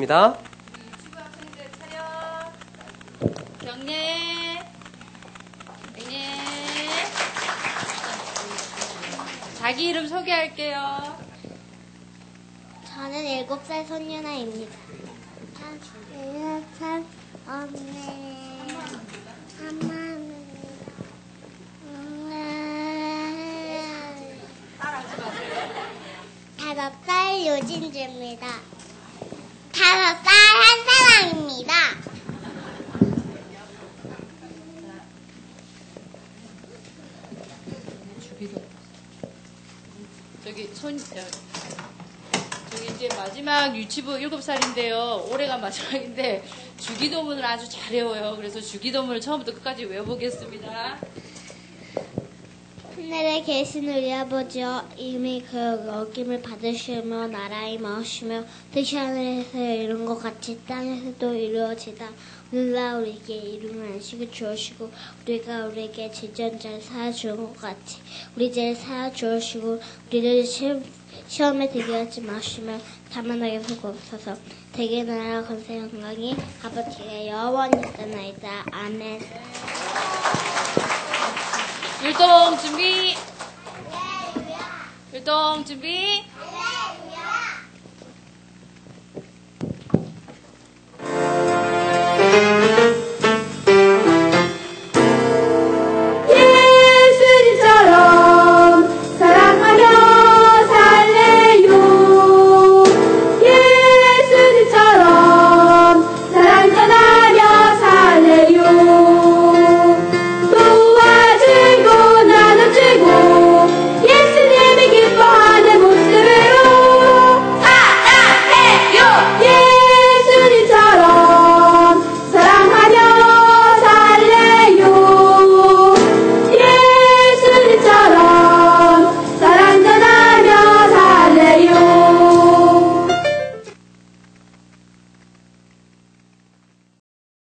입니다. 경례. 경례. 자기 이름 소개할게요. 저는 일곱 살 손유나입니다. 일곱 살 언니 엄마입니다. 다섯 살 요진주입니다. 다섯 살 한사랑입니다. 저기 손, 어, 저기 이제 마지막 유치부 7살인데요. 올해가 마지막인데 주기도문을 아주 잘 외워요. 그래서 주기도문을 처음부터 끝까지 외워보겠습니다. 하늘에 계신 우리 아버지여 이미 그 어김을 받으시며 나라의 마으시며 뜻이 하늘에서 이룬 것 같이 땅에서도 이루어지다. 오늘날 우리에게 이루는 안식을 주시고 우리가 우리에게 지전자를 사주는 것 같이 우리 죄를 사주시고 우리를 시, 시험에 들게 하지 마시며 다만 하게 보옵소서 대개 나라 건세 영광이 아버지의 영원히 있나이다. 아멘 율동 준비. 율동 준비.